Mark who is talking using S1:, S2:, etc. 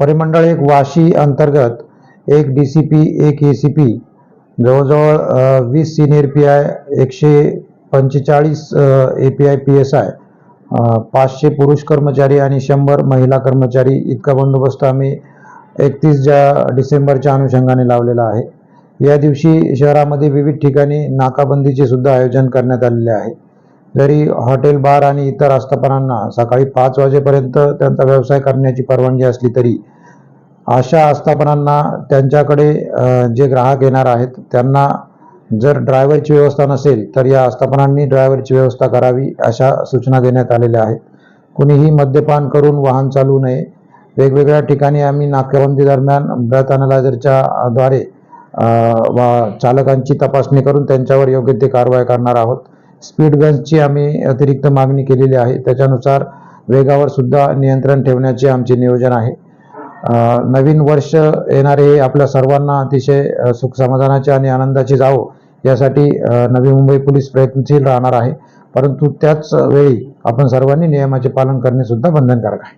S1: परिमंडळ एक वाशी अंतर्गत एक डी सी पी एक ए सी पी जवळजवळ वीस सिनियर पी आय एकशे पंचेचाळीस A P I P S I पाचशे पुरुष कर्मचारी आणि शंभर महिला कर्मचारी इतका बंदोबस्त आम्ही एकतीस ज्या डिसेंबरच्या अनुषंगाने लावलेला आहे. या दिवशी शहरामध्ये विविध ठिकाणी नाकाबंदीचे सुद्धा आयोजन करण्यात आलेले आहे. जरी हॉटेल बार आणि इतर आस्थापनांना सकाळी पाच वाजेपर्यंत त्यांचा व्यवसाय करण्याची परवानगी असली तरी अशा आस्थापनांना त्यांच्याकडे जे ग्राहक येणार आहेत त्यांना जर ड्रायव्हरची व्यवस्था नसेल तर या आस्थापनांनी ड्रायव्हरची व्यवस्था करावी अशा सूचना देण्यात आलेल्या आहेत. कुणीही मद्यपान करून वाहन चालवू नये. वेगवेगळ्या ठिकाणी आम्ही नाकाबंदी दरम्यान ब्रेथ अनालायझरच्या द्वारे वा चालकांची तपासणी करून त्यांच्यावर योग्य ते कारवाई करणार आहोत. स्पीड गन्सची आम्ही अतिरिक्त मागणी केलेली आहे. त्याच्यानुसार वेगावर सुद्धा नियंत्रण ठेवण्याचे आमचे नियोजन आहे. नवीन वर्ष येणारे हे आपल्या सर्वांना अतिशय सुख समाधानाचे आणि आनंदाचे जावो यासाठी नवी मुंबई पोलीस प्रयत्नशील राहणार आहे. परंतु त्याच वेळी आपण सर्वांनी नियमाचे पालन करणे सुद्धा बंधनकारक आहे.